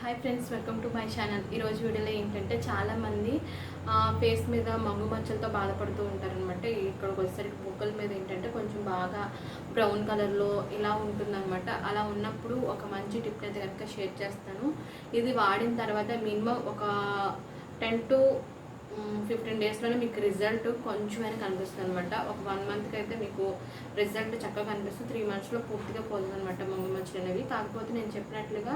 Hi friends welcome to my channel ఈరోజు వీడియోలో ఏంటంటే చాలామంది ఫేస్ మీద మంగు మచ్చలతో బాధపడుతూ ఉంటారనమాట ఇక్కడికి వచ్చేసరికి బుక్కల మీద ఏంటంటే కొంచెం బాగా బ్రౌన్ కలర్లో ఇలా ఉంటుందన్నమాట. అలా ఉన్నప్పుడు ఒక మంచి టిప్ అయితే కనుక షేర్ చేస్తాను. ఇది వాడిన తర్వాత మినిమం ఒక టెన్ టు ఫిఫ్టీన్ డేస్లోనే మీకు రిజల్ట్ కొంచెమైనా కనిపిస్తుంది అనమాట ఒక వన్ మంత్కి అయితే మీకు రిజల్ట్ చక్కగా కనిపిస్తుంది. త్రీ మంత్స్లో పూర్తిగా పోతుంది అనమాట మంగు మచ్చలు అనేవి. కాకపోతే నేను చెప్పినట్లుగా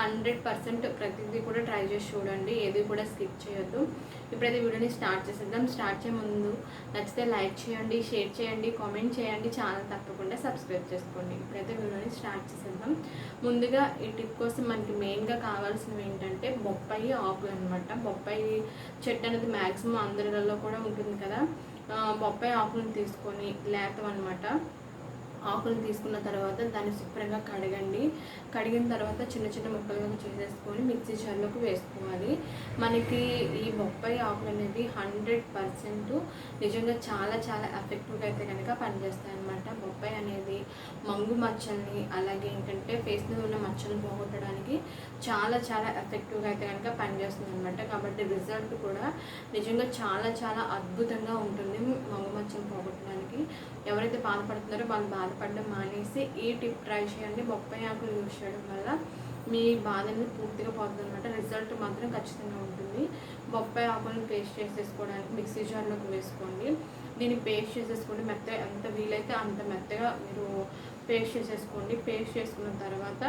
హండ్రెడ్ పర్సెంట్ ప్రతిదీ కూడా ట్రై చేసి చూడండి. ఏది కూడా స్కిప్ చేయొద్దు. ఇప్పుడైతే వీడియోని స్టార్ట్ చేసేద్దాం. స్టార్ట్ చేయ ముందు నచ్చితే లైక్ చేయండి షేర్ చేయండి కామెంట్ చేయండి ఛానల్ తప్పకుండా సబ్స్క్రైబ్ చేసుకోండి. ఇప్పుడైతే వీడియోని స్టార్ట్ చేసేద్దాం. ముందుగా ఈ టిప్ కోసం మనకి మెయిన్గా కావాల్సినవి ఏంటంటే బొప్పాయి ఆకులు అనమాట బొప్పాయి చెట్టు అనేది మ్యాక్సిమం అందరిలో కూడా ఉంటుంది కదా. బొప్పాయి ఆకులను తీసుకొని లేతం అనమాట ఆకులు తీసుకున్న తర్వాత దాన్ని శుభ్రంగా కడగండి. కడిగిన తర్వాత చిన్న చిన్న ముక్కలుగా చేసేసుకొని మిక్సీ జార్లోకి వేసుకోవాలి. మనకి ఈ బొప్పాయి ఆకులు అనేది హండ్రెడ్ పర్సెంట్ నిజంగా చాలా చాలా ఎఫెక్టివ్గా అయితే కనుక పనిచేస్తాయి అనమాట బొప్పాయి అనేది మంగు మచ్చల్ని అలాగే ఏంటంటే ఫేస్ మీద ఉన్న మచ్చలు పోగొట్టడానికి చాలా చాలా ఎఫెక్టివ్గా అయితే కనుక పని పనిచేస్తుంది అనమాట కాబట్టి రిజల్ట్ కూడా నిజంగా చాలా చాలా అద్భుతంగా ఉంటుంది మంగు పోగొట్టడానికి. ఎవరైతే బాధపడుతున్నారో వాళ్ళు బాధపడడం మానేసి ఈ టిప్ ట్రై చేయండి. బొప్పాయి ఆకులు యూజ్ చేయడం వల్ల మీ బాధ అనేది పూర్తిగా పోతుంది అనమాట రిజల్ట్ మాత్రం ఖచ్చితంగా ఉంటుంది. బొప్పాయి ఆకులను పేస్ట్ చేసేసుకోవడానికి మిక్సీ జార్లోకి వేసుకోండి. దీన్ని పేస్ట్ చేసేసుకోండి మెత్తగా ఎంత వీలైతే అంత మెత్తగా మీరు పేస్ట్ చేసేసుకోండి. పేస్ట్ చేసుకున్న తర్వాత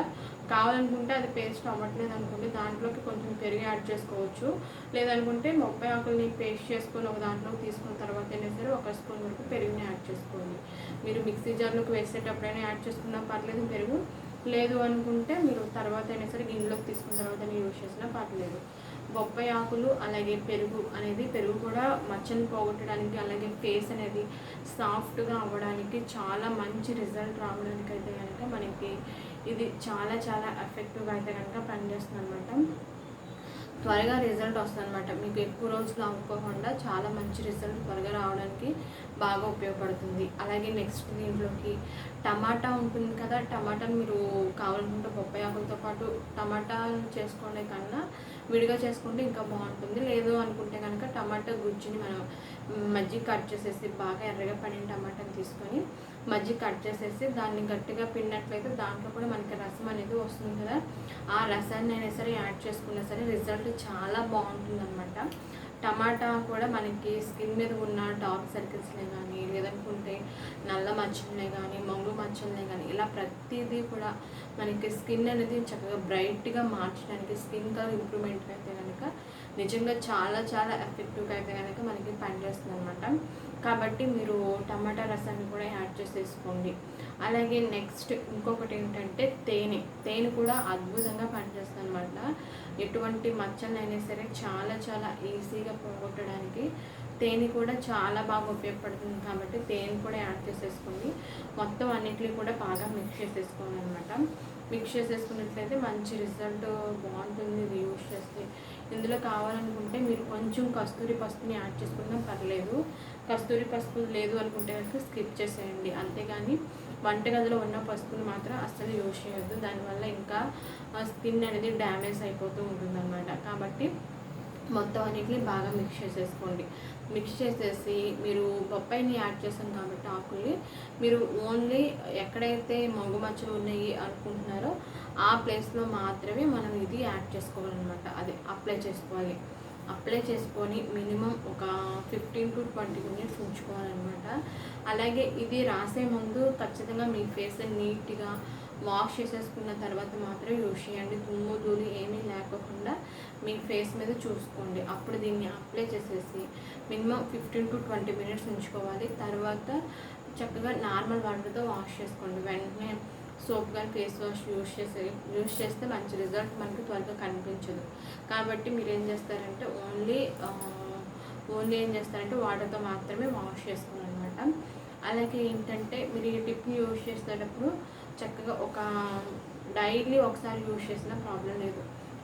కావాలనుకుంటే అది పేస్ట్ అవ్వట్లేదు అనుకోండి దాంట్లోకి కొంచెం పెరుగు యాడ్ చేసుకోవచ్చు. లేదనుకుంటే ముప్పై ఆకుల్ని పేస్ట్ చేసుకొని ఒక దాంట్లోకి తీసుకున్న తర్వాత అయినా సరే ఒక స్పూన్ వరకు పెరుగుని యాడ్ చేసుకోండి. మీరు మిక్సీ జార్లోకి వేసేటప్పుడైనా యాడ్ చేసుకున్నా పర్లేదు పెరుగు. లేదు అనుకుంటే మీరు తర్వాత అయినా సరే గిన్నెలోకి తీసుకున్న తర్వాత యూజ్ చేసినా పర్లేదు. బొప్పాయి ఆకులు అలాగే పెరుగు అనేది పెరుగు కూడా మచ్చలు పోగొట్టడానికి అలాగే ఫేస్ అనేది సాఫ్ట్గా అవ్వడానికి చాలా మంచి రిజల్ట్ రావడానికి అయితే కనుక మనకి ఇది చాలా చాలా ఎఫెక్టివ్గా అయితే కనుక పనిచేస్తుంది అనమాట త్వరగా రిజల్ట్ వస్తుంది అనమాట మీకు ఎక్కువ రోజులు అవ్వకుండా చాలా మంచి రిజల్ట్ త్వరగా రావడానికి బాగా ఉపయోగపడుతుంది. అలాగే నెక్స్ట్ దీంట్లోకి టమాటా ఉంటుంది కదా టమాటా మీరు కావాలనుకుంటే బొప్పాయి ఆకులతో పాటు టమాటా చేసుకునే కన్నా విడిగా చేసుకుంటే ఇంకా బాగుంటుంది. లేదు అనుకుంటే కనుక టమాటా గుజ్జుని మనం మజ్జిగ కట్ చేసేసి బాగా ఎర్రగా పడిన టమాటాని తీసుకొని మజ్జిగ కట్ చేసేసి దాన్ని గట్టిగా పిన్నట్లయితే దాంట్లో కూడా మనకి రసం అనేది వస్తుంది కదా. ఆ రసాన్ని అయినా సరే యాడ్ చేసుకున్నా సరే రిజల్ట్ చాలా బాగుంటుంది అనమాట టమాటా కూడా మనకి స్కిన్ మీద ఉన్న డార్క్ సర్కిల్స్లే కానీ లేదనుకుంటే నల్ల మచ్చలనే కానీ మంగు మచ్చలనే కానీ ఇలా ప్రతిదీ కూడా మనకి స్కిన్ అనేది చక్కగా బ్రైట్గా మార్చడానికి స్కిన్ కలర్ ఇంప్రూవ్మెంట్ అయితే కనుక నిజంగా చాలా చాలా ఎఫెక్టివ్గా అయితే కనుక మనకి పనిచేస్తుంది అనమాట కాబట్టి మీరు టమాటా రసాన్ని కూడా యాడ్ చేసేసుకోండి. అలాగే నెక్స్ట్ ఇంకొకటి ఏంటంటే తేనె. తేనె కూడా అద్భుతంగా పనిచేస్తుంది అనమాట ఎటువంటి మచ్చలైనా సరే చాలా చాలా ఈజీగా పోగొట్టడానికి తేనె కూడా చాలా బాగా ఉపయోగపడుతుంది. కాబట్టి తేనె కూడా యాడ్ చేసేసుకోండి. మొత్తం అన్నిటిని కూడా బాగా మిక్స్ చేసేసుకోండి అనమాట మిక్స్ చేసేసుకున్నట్లయితే మంచి రిజల్ట్ బాగుంటుంది ఇది యూస్ చేస్తే. ఇందులో కావాలనుకుంటే మీరు కొంచెం కస్తూరి పసుపుని యాడ్ చేసుకున్నా పర్లేదు. కస్తూరి పసుపు లేదు అనుకుంటే కనుక స్కిప్ చేసేయండి. అంతేగాని వంటగదిలో ఉన్న పసుపుని మాత్రం అస్సలు యూజ్ చేయొద్దు. దానివల్ల ఇంకా స్కిన్ అనేది డ్యామేజ్ అయిపోతూ ఉంటుందన్నమాట. కాబట్టి మొత్తం అన్నిటిని బాగా మిక్స్ చేసేసుకోండి. మిక్స్ చేసేసి మీరు బొప్పాయిని యాడ్ చేస్తాం కాబట్టి ఆకుల్ని. మీరు ఓన్లీ ఎక్కడైతే మొగ్గు మచ్చలు ఉన్నాయి అనుకుంటున్నారో ఆ ప్లేస్లో మాత్రమే మనం ఇది యాడ్ చేసుకోవాలన్నమాట. అదే అప్లై చేసుకోవాలి. అప్లై చేసుకొని మినిమం ఒక ఫిఫ్టీన్ టు ట్వంటీ మినిట్స్ ఉంచుకోవాలన్నమాట. అలాగే ఇది రాసే ముందు ఖచ్చితంగా మీ ఫేస్ నీట్గా వాష్ చేసేసుకున్న తర్వాత మాత్రం యూజ్ చేయండి దుమ్ము ధూళి ఏమీ లేకోకుండా మీ ఫేస్ మీద చూసుకోండి. అప్పుడు దీన్ని అప్లై చేసేసి minimum fifteen to twenty minutes ఉంచుకోవాలి. తర్వాత చక్కగా నార్మల్ వాటర్తో వాష్ చేసుకోండి. వెంటనే సోప్ కానీ ఫేస్ వాష్ యూస్ చేసే యూస్ చేస్తే మంచి రిజల్ట్ మనకి త్వరగా కనిపించదు. కాబట్టి మీరు ఏం చేస్తారంటే ఓన్లీ ఓన్లీ ఏం చేస్తారంటే వాటర్తో మాత్రమే వాష్ చేసుకోవాలన్నమాట. అలాగే ఏంటంటే మీరు ఈ టిప్ని యూజ్ చేసేటప్పుడు చక్కగా ఒక డైలీ ఒకసారి యూజ్ చేసినా ప్రాబ్లం లేదు.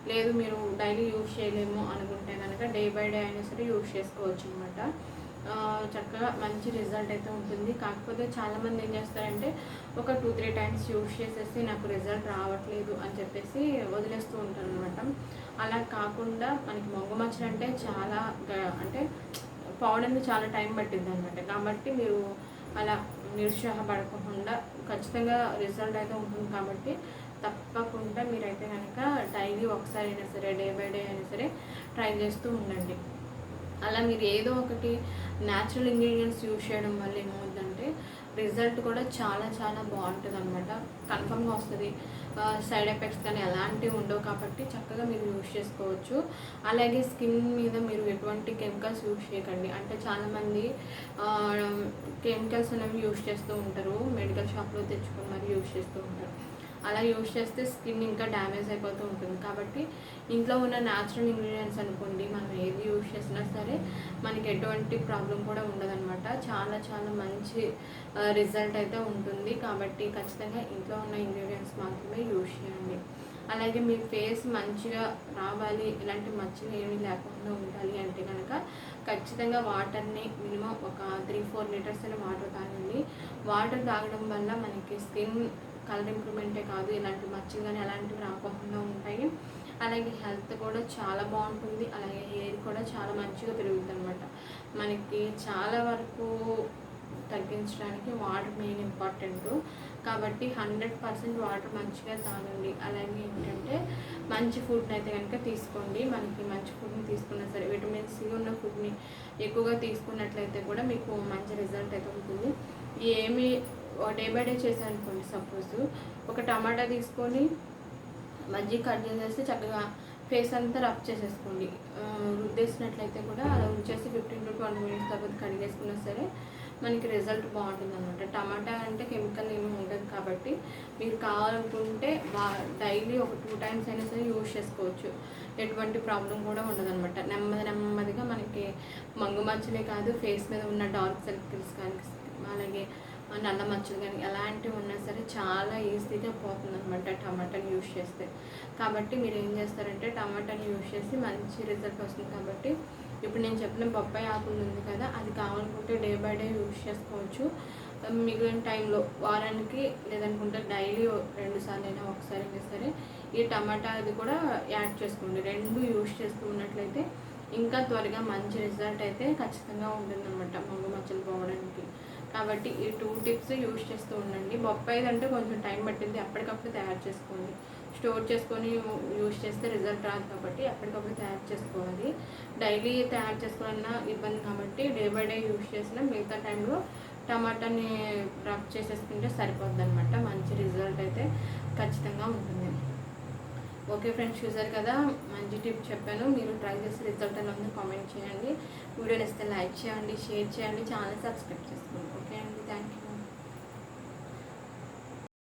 లేదు మీరు డైలీ యూజ్ చేయలేము అనుకుంటే కనుక డే బై డే అయినా సరే యూజ్ చేసుకోవచ్చు అనమాట చక్కగా మంచి రిజల్ట్ అయితే ఉంటుంది. కాకపోతే చాలామంది ఏం చేస్తారంటే ఒక టూ త్రీ టైమ్స్ యూస్ చేసేసి నాకు రిజల్ట్ రావట్లేదు అని చెప్పేసి వదిలేస్తూ ఉంటారు అనమాట అలా కాకుండా మనకి మొగ్గ అంటే చాలా అంటే పోవడానికి చాలా టైం పట్టింది అనమాట కాబట్టి మీరు అలా నిరుత్సాహపడకుండా ఖచ్చితంగా రిజల్ట్ అయితే ఉంటుంది కాబట్టి తప్పకుండా మీరైతే కనుక డైలీ ఒకసారి అయినా సరే డే బై డే అయినా సరే ట్రై చేస్తూ ఉండండి. అలా మీరు ఏదో ఒకటి న్యాచురల్ ఇంగ్రీడియంట్స్ యూజ్ చేయడం వల్ల ఏమవుతుందంటే రిజల్ట్ కూడా చాలా చాలా బాగుంటుంది అనమాట కన్ఫర్మ్గా వస్తుంది. సైడ్ ఎఫెక్ట్స్ కానీ ఎలాంటివి ఉండవు కాబట్టి చక్కగా మీరు యూజ్ చేసుకోవచ్చు. అలాగే స్కిన్ మీద మీరు ఎటువంటి కెమికల్స్ యూజ్ చేయకండి. అంటే చాలామంది కెమికల్స్ అనేవి యూజ్ చేస్తూ ఉంటారు. మెడికల్ షాప్లో తెచ్చుకొని మరి యూస్ చేస్తూ ఉంటారు. అలా యూజ్ చేస్తే స్కిన్ ఇంకా డ్యామేజ్ అయిపోతూ ఉంటుంది. కాబట్టి ఇంట్లో ఉన్న న్యాచురల్ ఇంగ్రీడియంట్స్ అనుకోండి మనం ఏది యూజ్ చేసినా సరే మనకి ఎటువంటి ప్రాబ్లం కూడా ఉండదన్నమాట. చాలా చాలా మంచి రిజల్ట్ అయితే ఉంటుంది. కాబట్టి ఖచ్చితంగా ఇంట్లో ఉన్న ఇంగ్రీడియంట్స్ మాత్రమే యూజ్ చేయండి. అలాగే మీ ఫేస్ మంచిగా రావాలి ఇలాంటి మచ్చలు ఏమీ లేకుండా ఉండాలి అంటే కనుక ఖచ్చితంగా వాటర్ని మినిమం ఒక త్రీ ఫోర్ లీటర్స్ అయినా వాటర్ తాగండి. వాటర్ తాగడం వల్ల మనకి స్కిన్ కలర్ ఇంప్రూవ్మెంటే కాదు ఇలాంటి మచ్చలు కానీ అలాంటివి రాకుండా ఉంటాయి. అలాగే హెల్త్ కూడా చాలా బాగుంటుంది. అలాగే హెయిర్ కూడా చాలా మంచిగా పెరుగుతుంది అనమాట మనకి చాలా వరకు తగ్గించడానికి వాటర్ మెయిన్ ఇంపార్టెంట్. కాబట్టి హండ్రెడ్ పర్సెంట్ వాటర్ మంచిగా తాగండి. అలాగే ఏంటంటే మంచి ఫుడ్ని అయితే కనుక తీసుకోండి. మనకి మంచి ఫుడ్ని తీసుకున్నా సరే విటమిన్ సి ఉన్న ఫుడ్ని ఎక్కువగా తీసుకున్నట్లయితే కూడా మీకు మంచి రిజల్ట్ అయితే ఉంటుంది. ఏమి డే బై డే చేశారనుకోండి సపోజ్. ఒక టమాటా తీసుకొని మజ్జిగ కట్ చేసేసి చక్కగా ఫేస్ అంతా రబ్ చేసేసుకోండి. రుద్దేసినట్లయితే కూడా అలా ఉంచేసి ఫిఫ్టీన్ టు ట్వంటీ మినిట్స్ తర్వాత కడిగేసుకున్నా సరే మనకి రిజల్ట్ బాగుంటుంది అనమాట టమాటా అంటే కెమికల్ ఏమి ఉండదు కాబట్టి మీరు కావాలనుకుంటే డైలీ ఒక టూ టైమ్స్ అయినా సరే యూజ్ చేసుకోవచ్చు. ఎటువంటి ప్రాబ్లం కూడా ఉండదు అనమాట నెమ్మది నెమ్మదిగా మనకి మంగు మచ్చలే కాదు ఫేస్ మీద ఉన్న డార్క్ సర్కిల్స్ కానీ అలాగే నల్ల మచ్చలు కానీ ఎలాంటివి ఉన్నా సరే చాలా ఈజీగా పోతుంది అనమాట టమాటాని యూజ్ చేస్తే. కాబట్టి మీరు ఏం చేస్తారంటే టమాటాని యూజ్ చేసి మంచి రిజల్ట్ వస్తుంది కాబట్టి ఇప్పుడు నేను చెప్పిన బొప్పాయి ఆకులు ఉంది కదా అది కావాలనుకుంటే డే బై డే యూజ్ చేసుకోవచ్చు. మిగిలిన టైంలో వారానికి లేదనుకుంటే డైలీ రెండు సార్లు అయినా ఒకసారి అయినా సరే ఈ టమాటా అది కూడా యాడ్ చేసుకోండి. రెండు యూజ్ చేస్తూ ఉన్నట్లయితే ఇంకా త్వరగా మంచి రిజల్ట్ అయితే ఖచ్చితంగా ఉంటుందన్నమాట మొగ్గు మచ్చలు పోవడానికి. కాబట్టి ఈ టూ టిప్స్ యూజ్ చేస్తూ ఉండండి. బొప్పాయి అంటే కొంచెం టైం పట్టింది. అప్పటికప్పుడు తయారు చేసుకోండి. స్టోర్ చేసుకొని యూజ్ చేస్తే రిజల్ట్ రాదు కాబట్టి అప్పటికప్పుడు తయారు చేసుకోవాలి. డైలీ తయారు చేసుకోవాలన్నా ఇబ్బంది కాబట్టి డే బై డే యూజ్ చేసిన మిగతా టైంలో టమాటాని రబ్ చేసేసుకుంటే సరిపోద్ది అనమాట మంచి రిజల్ట్ అయితే ఖచ్చితంగా ఉంటుంది. ఓకే ఫ్రెండ్స్ చూసారు కదా? మంచి టిప్ చెప్పాను. మీరు ట్రై చేసి రిజల్ట్ ఎలా ఉందో కామెంట్ చేయండి. వీడియోని ఇస్తే లైక్ చేయండి షేర్ చేయండి ఛానల్ సబ్స్క్రైబ్ చేసుకోండి.